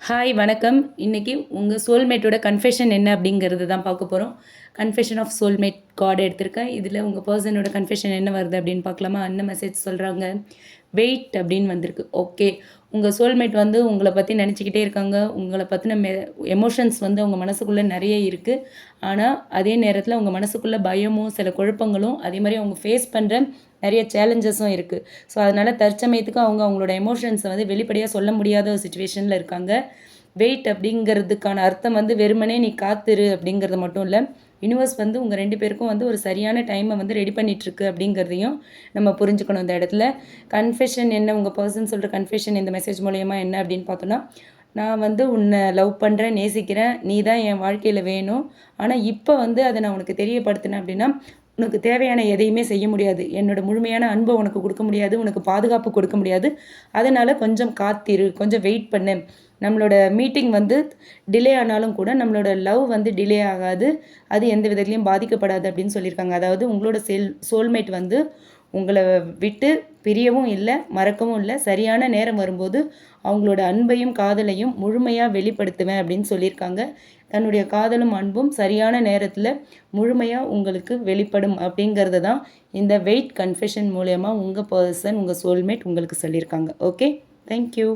Hi வணக்கம். இன்றைக்கி உங்கள் சோல்மேட்டோட கன்ஃபெஷன் என்ன அப்படிங்கிறது தான் பார்க்க போகிறோம் கன்ஃபெஷன் ஆஃப் சோல்மேட் கார்டு எடுத்திருக்கேன் இதில் உங்கள் பர்சனோட கன்ஃபெஷன் என்ன வருது அப்படின்னு பார்க்கலாமா? என்ன மெசேஜ் சொல்கிறாங்க வெயிட் அப்படின்னு வந்திருக்கு. ஓகே உங்கள் சோல்மேட் வந்து உங்களை பற்றி நினச்சிக்கிட்டே இருக்காங்க. உங்களை பற்றின மெ எமோஷன்ஸ் வந்து உங்கள் மனசுக்குள்ளே நிறைய இருக்குது ஆனால் அதே நேரத்தில் உங்கள் மனசுக்குள்ளே பயமும் சில குழப்பங்களும் அதே மாதிரி அவங்க ஃபேஸ் பண்ணுற நிறைய சேலஞ்சஸும் இருக்குது ஸோ அதனால் தற்சமயத்துக்கு அவங்க அவங்களோட எமோஷன்ஸை வந்து வெளிப்படையாக சொல்ல முடியாத ஒரு சுச்சுவேஷனில் இருக்காங்க. வெயிட் அப்படிங்கிறதுக்கான அர்த்தம் வந்து வெறுமனே நீ காத்துரு அப்படிங்கிறது மட்டும் இல்லை. யூனிவர்ஸ் வந்து உங்கள் ரெண்டு பேருக்கும் வந்து ஒரு சரியான டைமை வந்து ரெடி பண்ணிகிட்ருக்கு அப்படிங்கிறதையும் நம்ம புரிஞ்சுக்கணும் இந்த இடத்துல. கன்ஃபெஷன் என்ன உங்கள் பர்சன் சொல்கிற கன்ஃபெஷன் இந்த மெசேஜ் மூலயமா என்ன அப்படின்னு பார்த்தோன்னா நான் வந்து உன்னை லவ் பண்ணுறேன் நேசிக்கிறேன் நீ தான் என் வாழ்க்கையில் வேணும். ஆனால் இப்போ வந்து அதை நான் உனக்கு தெரியப்படுத்தினேன் அப்படின்னா உனக்கு தேவையான எதையுமே செய்ய முடியாது. என்னோட முழுமையான அன்பை உனக்கு கொடுக்க முடியாது. உனக்கு பாதுகாப்பு கொடுக்க முடியாது. அதனால் கொஞ்சம் காத்திரு கொஞ்சம் வெயிட் பண்ணு. நம்மளோட மீட்டிங் வந்து டிலே ஆனாலும் கூட நம்மளோட லவ் வந்து டிலே ஆகாது. அது எந்த விதத்துலையும் பாதிக்கப்படாது அப்படின்னு சொல்லியிருக்காங்க. அதாவது உங்களோட செல் சோல்மேட் வந்து உங்களை விட்டு பிரியவும் இல்லை மறக்கவும் இல்லை. சரியான நேரம் வரும்போது அவங்களோட அன்பையும் காதலையும் முழுமையாக வெளிப்படுத்துவேன் அப்படின்னு சொல்லியிருக்காங்க. தன்னுடைய காதலும் அன்பும் சரியான நேரத்தில் முழுமையாக உங்களுக்கு வெளிப்படும் அப்படிங்கிறத தான் இந்த வெயிட் கன்ஃபெஷன் மூலயமா உங்கள் பர்சன் உங்கள் சோல்மேட் உங்களுக்கு சொல்லியிருக்காங்க. Okay thank you